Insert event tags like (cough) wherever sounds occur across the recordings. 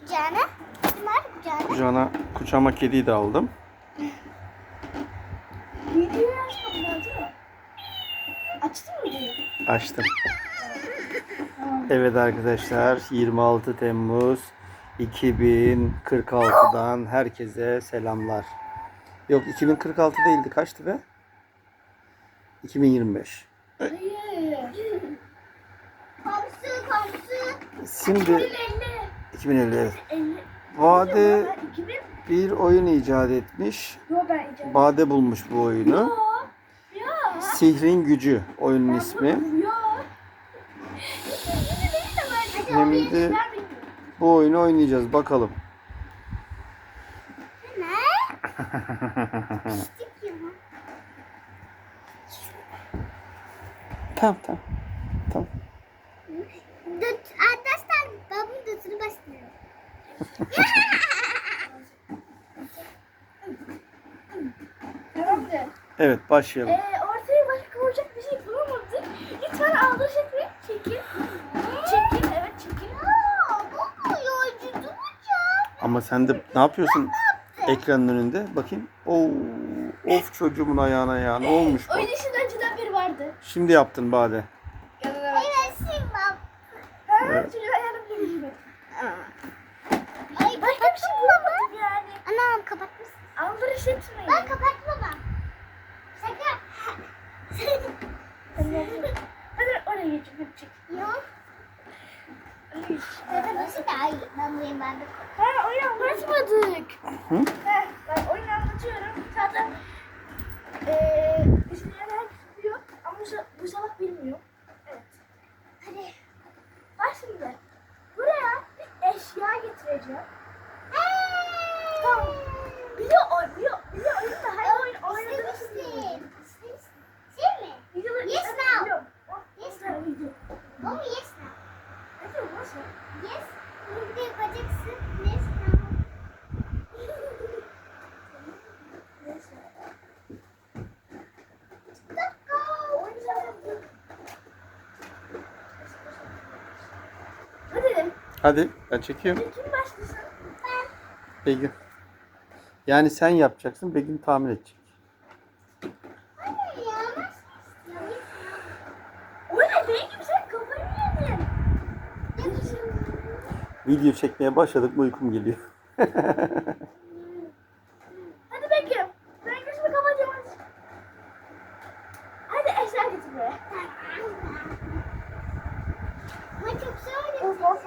Kucağına. Kim var kucağına? Kucağıma kediyi de aldım. Videoyu değil mi? Açtın mı videoyu? Açtım. Evet arkadaşlar 26 Temmuz 2046'dan herkese selamlar. Yok 2046 değildi kaçtı be? 2025. Hayır. Komşu komşu. Şimdi 50. 2050 evet. 50. Bade Ben 2000. bir oyun icat etmiş. Bade bulmuş bu oyunu. Sihrin Gücü oyunun ismi. De bu oyunu oynayacağız bakalım. Tamam tamam. Tamam. Tamamdır. Evet başlayalım. Ee, ortaya başka koyacak bir şey bulamadık. Lütfen aldırış etmeyin. Çekil. Çekil. Evet çekil. Aa, yolcu duracak? Ama sen de ne yapıyorsun ekranın önünde? Bakayım. Oo, of çocuğumun ayağına ya. Ne olmuş bu? Oyun işin önceden biri vardı. Şimdi yaptın Bade. Yanına Evet Simba. Ha, Evet. çocuğun ayağını bile bilmiyorum. Ay Başka bir şey bulamadım yani. Anam kapatmışsın. Aldırış etmeyin. Ben kapatmam. Şaka. Hadi, hadi oraya geçin. Hadi çek. Yok. Oraya geç. Nasıl daha iyi. Ben buraya ben de Ha oyun anlatmadık. Hı? Ha, ben oyun anlatıyorum. Zaten eee düşünen herkes biliyor ama bu, sa- bu salak bilmiyor. Evet. Hadi. Bak şimdi. Buraya bir eşya getireceğim. Tamam. Biliyor oyun, biliyor, biliyor oyunu da her oyun oynadığını İstemişsin. Şey mi? Videoları Yes, izledim, now. biliyorum. O, Yes, bir tane video. O mu yes now? Ne diyorum nasıl? Yes. Bunu bir de yapacaksın. Yes now. Neyse. Dakika. Oyun zaten Hadi. Hadi ben çekiyorum. Kim başlasın? Ben. Begüm. Yani sen yapacaksın. Begüm tahmin edecek. Hayır ya. O ne benim sen kafayı yedin? Video çekmeye başladık mı uykum geliyor. (laughs) Hadi bekliyorum. Ben gözümü kapatacağım hadi. Hadi eşya getir buraya. Ama çok zor. Of of.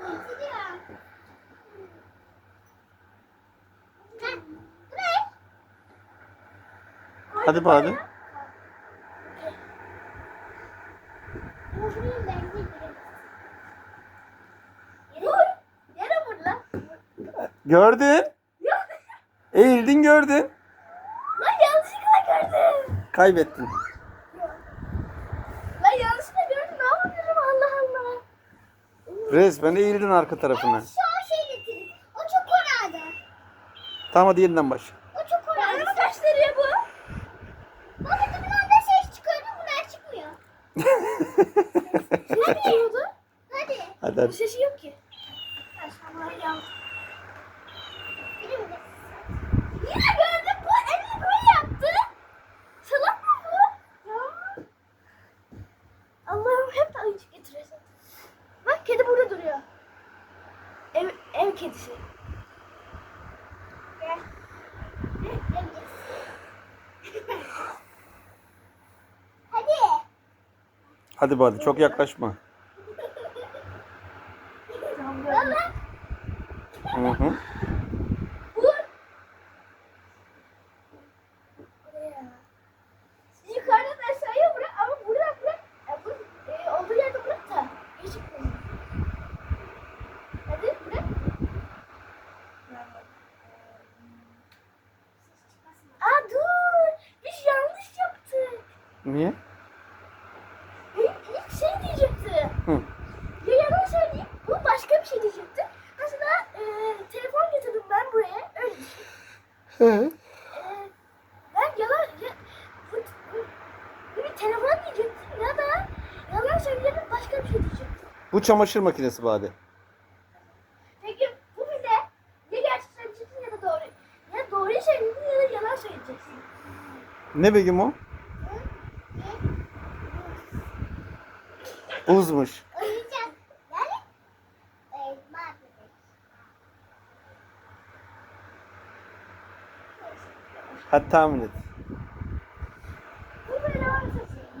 Getiriyorum. Heh, Bu ne? Hadi lan. Gördün. Eğildin gördün. Lan yanlışlıkla gördüm. Kaybettin. Lan yanlışlıkla gördüm. Ne yapıyorum Allah Allah. Resmen eğildin arka tarafına. Şu şey getirin. O çok orada. Tamam hadi yeniden başla. O çok Bana orada. mı gösteriyor bu? Baba dibinde ses çıkıyordu bunlar çıkmıyor. Ne diyordu? Hadi. sesi yok ki. Yine gördüm bu elini böyle yaptı. Salak mı bu? Ya. Allah'ım hep ayıcık getiriyorsun. Bak kedi burada duruyor. Ev, ev kedisi. Gel. Hadi. Hadi Bade çok yaklaşma. Tamam, Baba. gördüm. Hı hı. Vur. Buraya. Yukarıdan aşağıya bırak ama bırak bırak. Ya, bu, e, olduğu yerde bırak da. Hiç çıkmasın. Hadi bırak. Aa dur. Biz yanlış yaptık. Niye? İlk, ilk şey diyecekti. Hı. Ya yalan söyleyeyim. Bu başka bir şey diyecekti. Mesela e, telefon getirdim ben buraya. Öyle düşün. He. Ee, ben yalan ya, bu, bu, bu bir telefon diyecektim ya da yalan söyleyelim başka bir şey diyecektim. Bu çamaşır makinesi Bade. Peki bu bize ya gerçek söyleyeceksin ya da doğru. Ya doğruyu söyleyeceksin ya da yalan söyleyeceksin. Ne Begüm o? Elma bebek. Hadi tahmin et.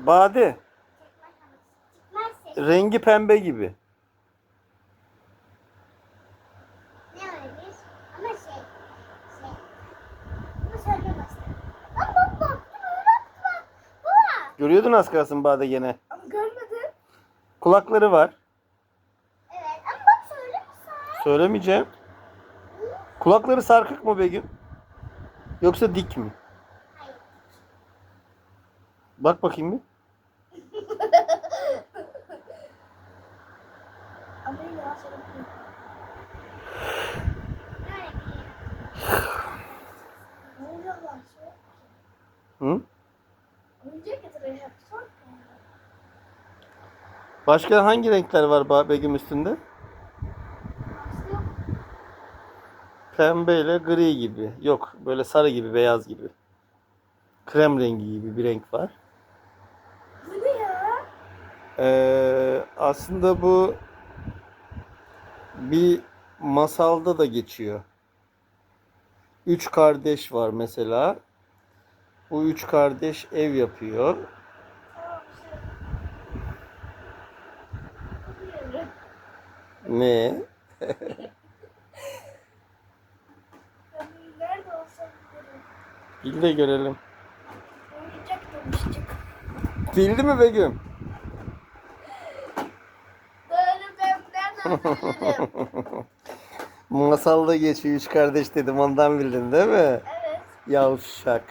Bade. Rengi pembe gibi. Ne olabilir? Ama şey. Şey. Bunu söylemezsin. Bak bak bak. Bak bak. Bak. Görüyordun az kalsın Bade gene. Ama görmedim. Kulakları var. Evet ama bak söylemezsen. Söylemeyeceğim. Kulakları sarkık mı Begüm? Yoksa dik mi? Hayır. Bak bakayım bir. Ama yalan söylemedim. Ne olabilir? Ne yalan söyle? Hı? Oyuncak getiriyor hep sor. Başka hangi renkler var Begüm üstünde? Pembe ile gri gibi. Yok böyle sarı gibi beyaz gibi. Krem rengi gibi bir renk var. Bu ne ya? Ee, aslında bu bir masalda da geçiyor. Üç kardeş var mesela. Bu üç kardeş ev yapıyor. Tamam şey. Bilmiyorum. Ne? Nerede bilirim. Bil de görelim. Bildi mi Begüm? Böyle ben nereden bilirim? (laughs) Masalda geçiyor üç kardeş dedim ondan bildin değil mi? evet. Yavşak.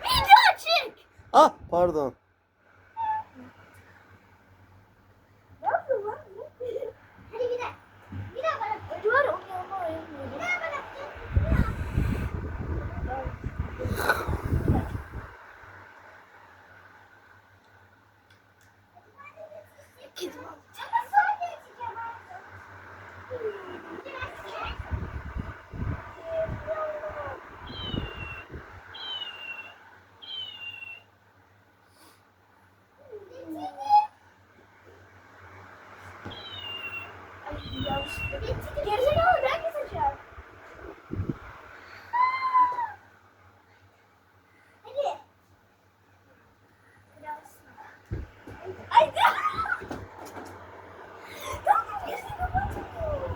Video açık. Ah pardon. Ne yapıyorsun lan? Hadi bir daha. Bir daha bana. Önce var ya onu yanıma ayırmıyorum. Bir daha bana. Kedim al. Sana sonra geçeceğim artık. Ay yanlışlıkla. Gerizekalı ben keseceğim. Hadi. Biraz. Ay de. Tamam gözünü kapatmıyor.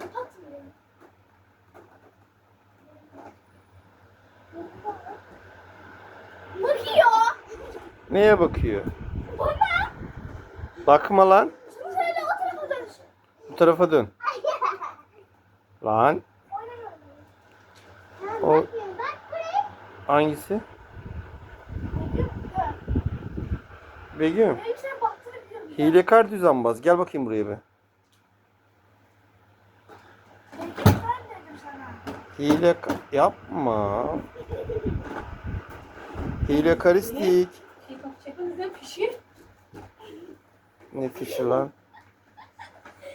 Kapatmıyor. Bakıyor. Neye bakıyor? Bana. Bakma lan. Şimdi söyle o tarafa dönsün. Bu tarafa dön. (laughs) Lan. O. Bak hangisi? Begüm. Hilekar düzenbaz. Gel bakayım buraya bir. Hile yapma. (laughs) Hilekaristik. Çekmemizden Ne fişi lan?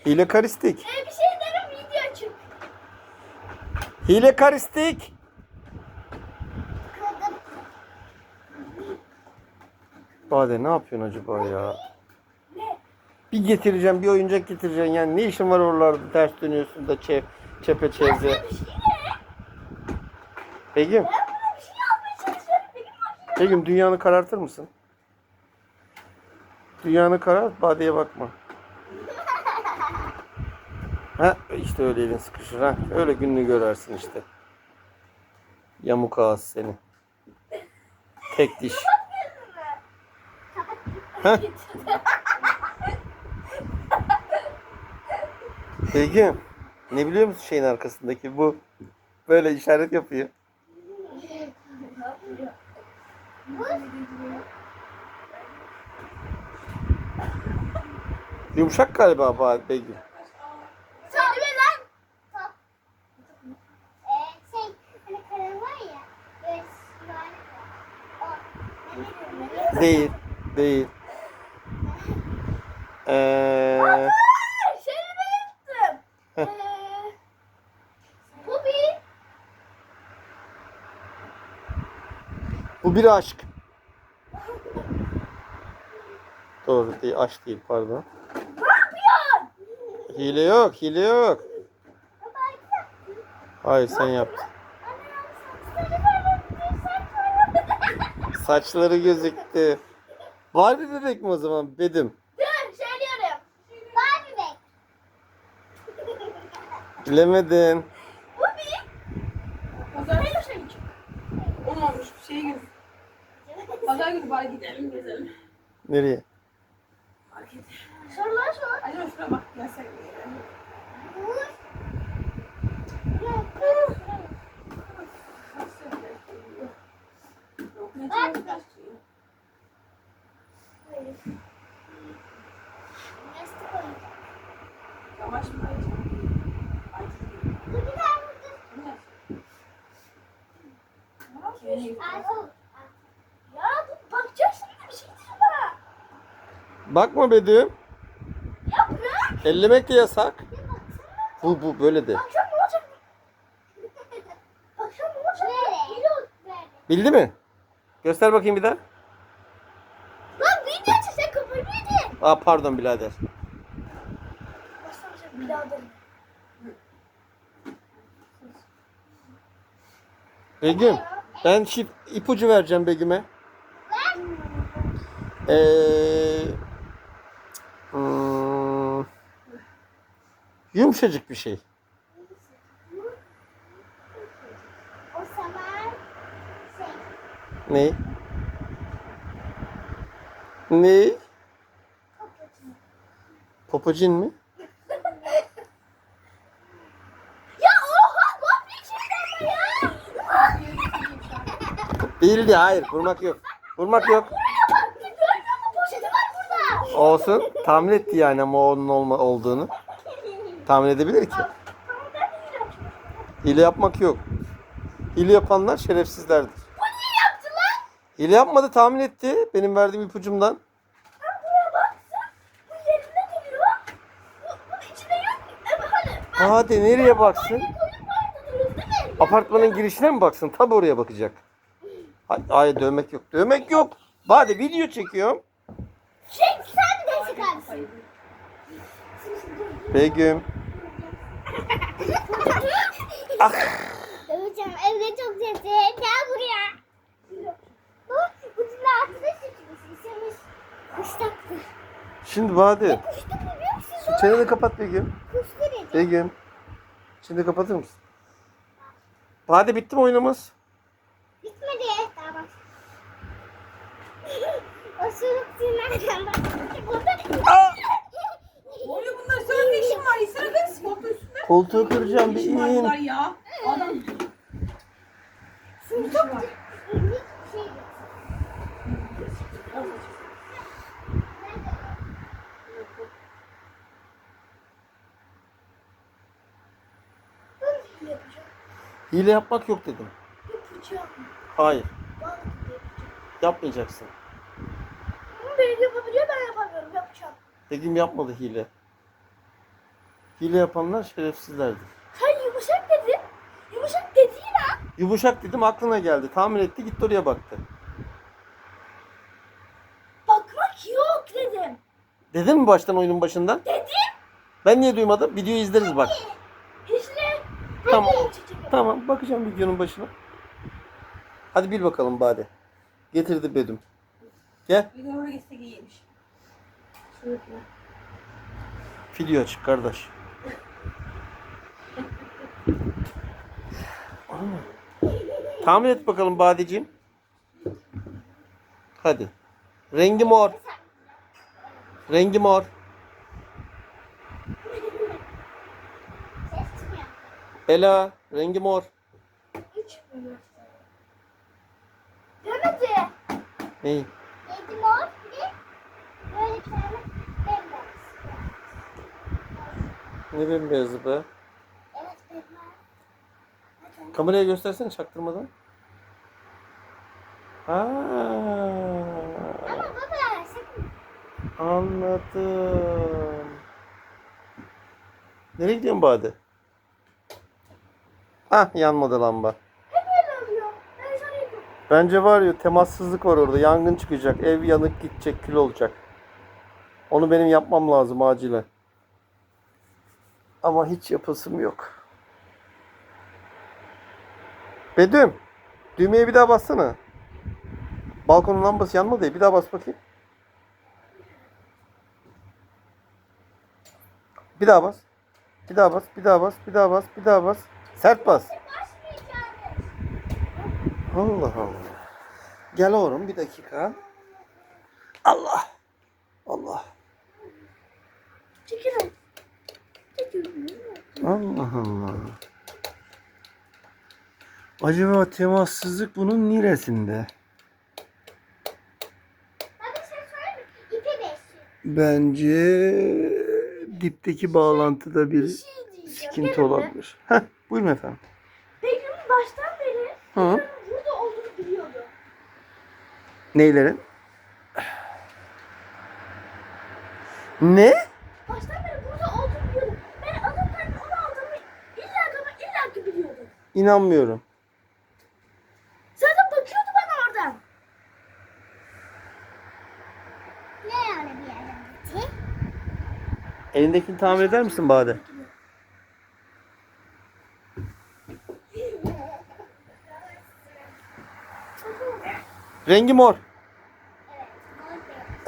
Hilekaristik. Ee, bir şey derim video çık. Hilekaristik. Kırdım. Bade ne yapıyorsun acaba ya? Bir getireceğim, bir oyuncak getireceksin. Yani ne işin var oralarda ters dönüyorsun da çep, çepeçevre. Sana bir şey? Begüm, şey. Begüm dünyanı karartır mısın? Dünyanı karart, Bade'ye bakma. Ha işte öyle elin sıkışır ha. Öyle gününü görersin işte. Yamuk ağız seni. Tek diş. Ha? Begüm, ne biliyor musun şeyin arkasındaki bu? Böyle işaret yapıyor. Ne Yumuşak galiba Bahar Bey. Söyleme lan. Top. Ee, şey, hani karın var ya, böyle ee, ee, Bu bir aşk. Doğru değil, aşk değil pardon. Hile yok. Hile yok. Hayır sen yaptın. Saçları gözüktü. Var bir bebek mi o zaman? Bedim. Dur söylüyorum. Var bebek. Bilemedin. Bu bir Pazar Hello şey. olmamış bir şey gün. Pazar günü bari gidelim gezelim. Nereye? Market. Sorular sor. Alo şuna bak gel sen. Yastık oyuncak. Yavaş mı Dur bir daha vurdur. Ay, o. Ya bakacaksın bir şey bana. Bakma Bedim. Ya bırak. Ellemek de yasak. Baksana. Bu bu böyle de. Bakacağım ne olacak? Bakacağım ne olacak? Bildi mi? Göster bakayım bir daha. Lan video açın sen kafayı yedin? Aa pardon birader. Olacak biraderim? Begüm. Ben şip, ipucu vereceğim Begüm'e. Ee, hmm, yumuşacık bir şey. Ne? Ne? Popocin mi? Ya oha bu bir şey ama ya. Değildi hayır. Vurmak yok. Vurmak yok. Olsun. Tahmin etti yani ama onun olma, olduğunu. Tahmin edebilir ki. Hile yapmak yok. Hile yapanlar şerefsizlerdir. Bu niye yaptı lan? Hile yapmadı tahmin etti. Benim verdiğim ipucumdan. Hadi. Nereye baksın? Apartmanın girişine mi baksın? Tabi oraya bakacak. Hayır, dövmek yok. Dövmek yok. Hadi video çekiyorum. Şey Sen de abisin. Begüm. (laughs) Ah. Döveceğim. Evde çok sesli. Gel buraya. Bu kutunun altına sıçmış. İsemiz kuş taktı. Şimdi Bade. Çeneni kapat Begüm. Kuş dedi. Begüm. Şimdi kapatır mısın? Bade bitti mi oyunumuz? Bitmedi. Daha bak. O sürüktüğü nereden bak. Aa! Ne oluyor bunlar? Senin ne işin var? İsene de sportun üstünde. Koltuğu kıracağım bir var bunlar in. ya? Adam. Ne işin var? şey yapacağım. Hile yapmak yok dedim. Yapacağım. Hayır. Yapmayacaksın. Ama beni yapabiliyor ben yapamıyorum. Yapacağım. Begüm yapmadı hile. Hile yapanlar şerefsizlerdir. Sen yumuşak dedin. Yumuşak dedin ha. Yumuşak dedim aklına geldi. Tahmin etti gitti oraya baktı. Bakmak yok dedim. Dedin mi baştan oyunun başından? Dedim. Ben niye duymadım? Videoyu izleriz bak. İşte. Tamam. Tamam bakacağım videonun başına. Hadi bil bakalım Bade. Getirdi Bedüm. Gel. Bir de oraya gitsek iyiymiş. Şöyle. Video açık kardeş. Tahmin et bakalım Badeciğim. Hadi. Rengi mor. Rengi mor. Ela. Rengi mor. Üç mü? Demedi. Ney? Yedi mor bir de böyle bir tane bembeyaz. Ne bembeyazı be. Evet bembeyaz. Kameraya göstersene çaktırmadan. Ha. Anladım. Nereye gidiyorsun Bade? Hah yanmadı lamba. Bence var ya temassızlık var orada. Yangın çıkacak. Ev yanık gidecek, kül olacak. Onu benim yapmam lazım acilen. Ama hiç yapasım yok. Bedüm. Düğmeye bir daha bassana. Balkonun lambası yanmadı ya. Bir daha bas bakayım. Bir daha bas. Bir daha bas. Bir daha bas. Bir daha bas. Bir daha bas. Sert bas. Allah Allah. Gel oğlum bir dakika. Allah. Allah Allah. Acaba temassızlık bunun neresinde? Bence dipteki bağlantıda bir şey sıkıntı olabilir. Heh, buyurun efendim. Begüm'ün baştan beri Hı. Burada olduğunu biliyordu. Neylerin? Ne? Baştan beri burada olduğunu biliyordu. Ben alırken onu aldığımı illa ki ama illa ki biliyordum. İnanmıyorum. Zaten bakıyordu bana oradan. Ne öyle bir yerden gitti? Elindekini tamir eder misin Bade? Rengi mor.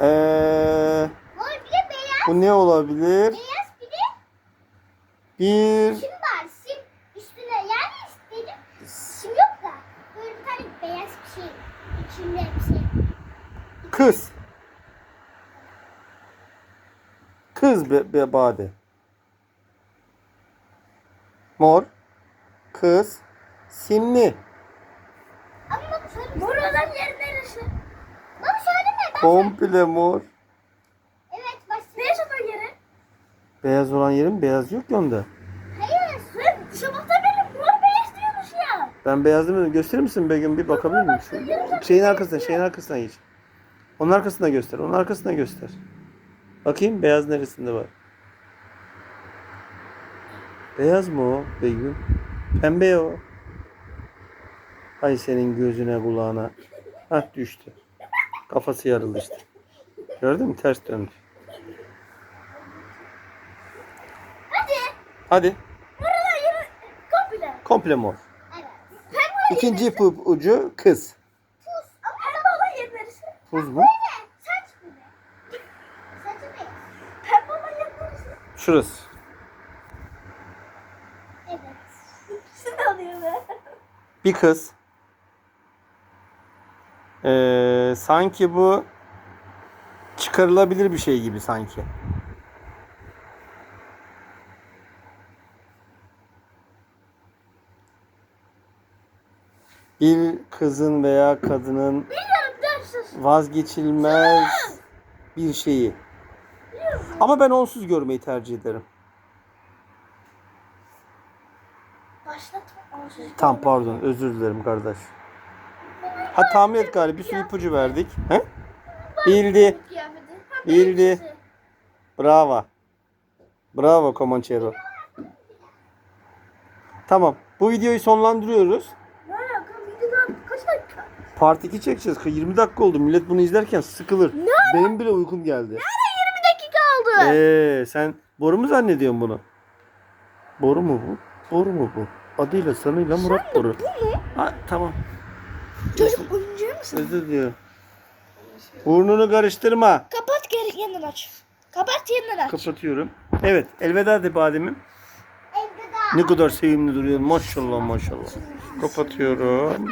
Evet. Ee, Mor bir de beyaz. bu ne olabilir? Beyaz bir de Bir sim var. Sim üstüne yani istedim. Sim yok da. Böyle bir tane beyaz bir şey. İçinde bir şey. Kız. Kız be, be Bade. Mor. Kız. Simli. Ama. Mor olan yer neresi? Baba söyleme. Ben Komple mor. Evet başka. Beyaz olan yeri. Beyaz olan yerin beyaz yok ya onda. Hayır. Ve sabahtan beri mor beyaz diyormuş ya. Ben beyaz demedim. Gösterir misin Begüm? Bir bakabilir miyim? Şu şeyin arkasına, şeyin arkasına geç. Onun arkasına göster. Onun arkasına göster. Bakayım beyaz neresinde var? Beyaz mı o Begüm? Pembe o. Hay senin gözüne kulağına. Hah düştü. Kafası yarıldı işte. Gördün mü? Ters döndü. Hadi. Hadi. Olan yeri komple. Komple mor. Evet. Pembe İkinci ipu ucu kız. tuz. Ama pembe olan yer neresi? Tuz mu? Saç gibi. Saçı beyaz. Pembe olan yer neresi? Şurası. Evet. İkisini alıyor be. Bir kız. Ee, sanki bu çıkarılabilir bir şey gibi sanki. Bir kızın veya kadının dersiz. Vazgeçilmez bir şeyi. Ama ben onsuz görmeyi tercih ederim. Başlatma. Onsuz. Tam pardon özür dilerim kardeş. Ha tahmin et galiba bir sürü ipucu verdik. He? Bildi. Bildi. Bravo. Bravo Comanchero. Tamam. Bu videoyu sonlandırıyoruz. Ne alaka? Videoda kaç dakika? Part 2 çekeceğiz. 20 dakika oldu. Millet bunu izlerken sıkılır. Benim bile uykum geldi. 20 dakika oldu. Eee sen boru mu zannediyorsun bunu? Boru mu bu? Boru mu bu? Adıyla sanıyla Murat Boru. Bu mu? Ha, tamam. Çocuk oyuncağı mısın? Özür diliyorum. Burnunu karıştırma. Kapat geri yeniden aç. Kapat yeniden aç. Kapatıyorum. Evet. Elveda de bademim. Evde daha Ne kadar sevimli duruyor. Maşallah maşallah. Kapatıyorum.